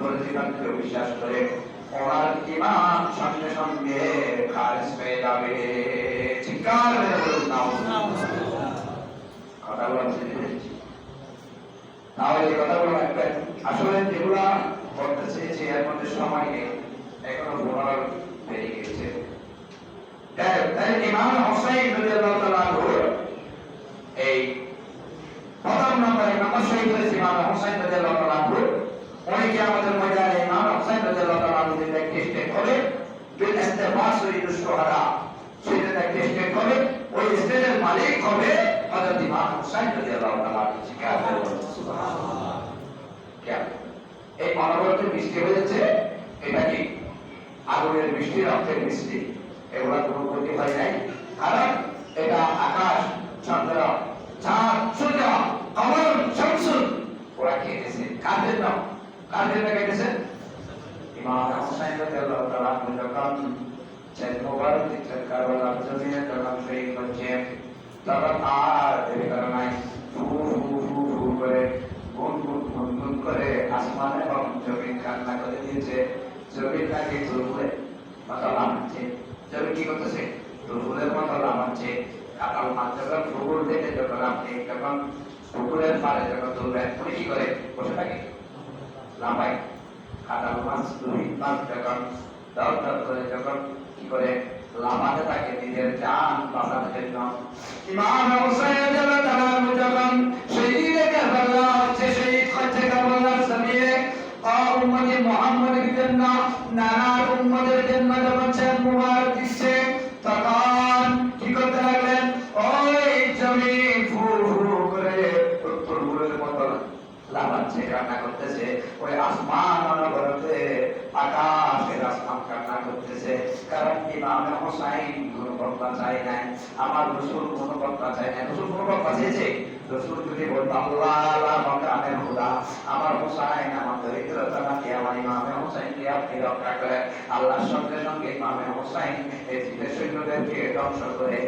ফরজিলত কেউ বিশ্বাস করে ওনার ইমান সঙ্গে সঙ্গে খারিজ হয়ে যাবে। চিৎকার বুঝতে পেরেছি তাহলে রাখবেন আসলে চেয়েছি এর মধ্যে সময় নেই, এখনও বেরিয়ে গেছে তাই ইমাম হোসেন রাদিয়াল্লাহু তাআলা আনহু এই প্রথম নম্বরে নামাজ শহীদ হয়েছে ইমাম হোসেন রাদিয়াল্লাহু তাআলা আনহু উনি কি আমাদের ময়দানে ইমাম হোসেন রাদিয়াল্লাহু তাআলা আনহু যেটা একটি স্টেট হবে বিল ইস্তেফাস ওয়া শুহাদা সেটা একটি স্টেট হবে ওই স্টেটের মালিক হবে হযরত ইমাম হোসেন রাদিয়াল্লাহু তাআলা আনহু। শিকার সুবহানাল্লাহ। কেন এই অনবরত বৃষ্টি হয়েছে এটা কি? আগুনের বৃষ্টি রক্তের বৃষ্টি এগুলা কোনো ক্ষতি হয় নাই কারণ এটা আকাশ চন্দ্র চাঁদ সূর্য কমল শামসুন ওরা খেয়েছে কার জন্য কার জন্য খেয়েছে ইমাম হোসেন রাদিয়াল্লাহু তাআলা যখন চাঁদ মোবারক দিচ্ছেন কারবালার জমিনে যখন শহীদ হচ্ছে তখন আর দেরি করে নাই ফু করে গুন গুন গুন গুন করে আসমান এবং জমিন কান্না করে দিয়েছে। জমিন তাকে তুলফুলে মাথা লামাচ্ছে জমিন কি করতেছে? তুলফুলের মতো লামাচ্ছে কাকাল মাছ যখন দেখে যখন আপনি যখন পুকুরের পাড়ে যখন তুলবেন, উনি কি করে? বসে থাকে। লাম্বাই কাকাল মাছ, দুই মাছ যখন দর দর করে যখন কি করে লামাতে থাকে, নিজের জান বাঁচানোর জন্য ইমাম হোসেন রাদিয়াল্লাহু যখন শহীদে কারবালা হচ্ছে শহীদ হচ্ছে কারবালার জমিনে আর উম্মতে মুহাম্মাদের জন্য, নানা উম্মতের জন্য যখন চাঁদ মুবারক দিচ্ছে, তখন কি করতে লাগলেন? ওই জমিন ফু ফু করতেছে, ওই আসমান অনবরতে আকাশের আসমান কান্না করতেছে কারণ ইমাম হোসাইন কোনো বক্তা চাই নাই আমার রসুল কোনো বক্তা চাই নাই। রসুল কোনো বক্তা চেয়েছে? রসুল যদি বলতো, আল্লাহ আল্লাহ, আমার হোসাইন, আমার দরিদ্রতা আমার আপনি রক্ষা করেন আল্লাহর সঙ্গে সঙ্গে হোসাইন এই সৈন্যদেরকে ধ্বংস করে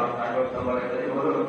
রক্ষা করতে বলে বলুন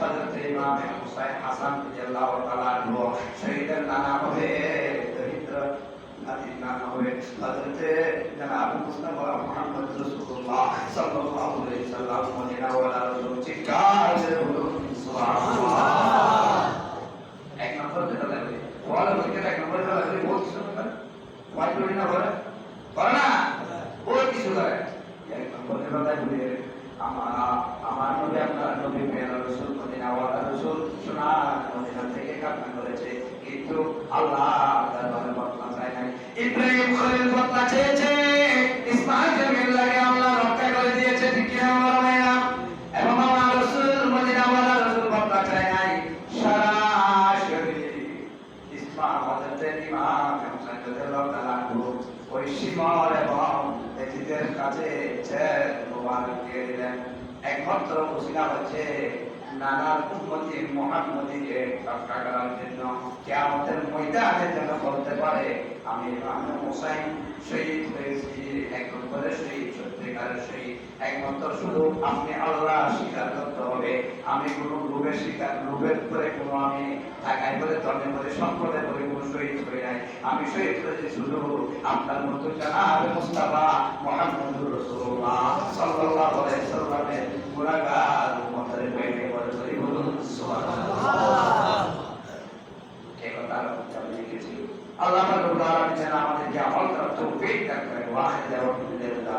হযরত ইমাম হুসাইন হাসান রাদিয়াল্লাহু তাআলা আনহু শহীদের নানা হবে দরিদ্র নাতির নানা হবে। হযরত জনাব মুস্তাফা মুহাম্মদ রাসূলুল্লাহ সাল্লাল্লাহু আলাইহি সাল্লাম মদিনা ওয়ালা রাসূল চিৎকার করে বলুন সুবহানাল্লাহ! এক নম্বর যেটা লাগবে। ওয়ালা বলতে এক নম্বর যেটা লাগবে বহুত কিছু করে। ওয়াই করি না বলে করে না? বহুত কিছু করে। এক নম্বর যেটা লাগবে আমার আমার নবী আপনার নবী পেয়ারা রসুল থেকে কান্না করেছে। কিন্তু আল্লাহ শিমর এবং কাছে একমাত্র হচ্ছে রক্ষা করার জন্য ময়দানে যেন বলতে পারে, আমি আমি হোসাইন শহীদ হয়েছি একজন শহীদ, সত্যিকারের শহীদ, একমাত্র শুধু আপনি আল্লাহ স্বীকার করতে হবে, আমি কোনো স্বীকার করে কোনো আমি টাকায় করে ধর্মে করে সম্পদে করে কোনো শহীদ হয়ে নাই। আমি শহীদ হয়েছি শুধু আপনার মতো জানা হবে মুস্তাফা মোহাম্মদুর রসুল্লাহ সাল্লাহ সাল্লামের গুণাগার মতের Salaam.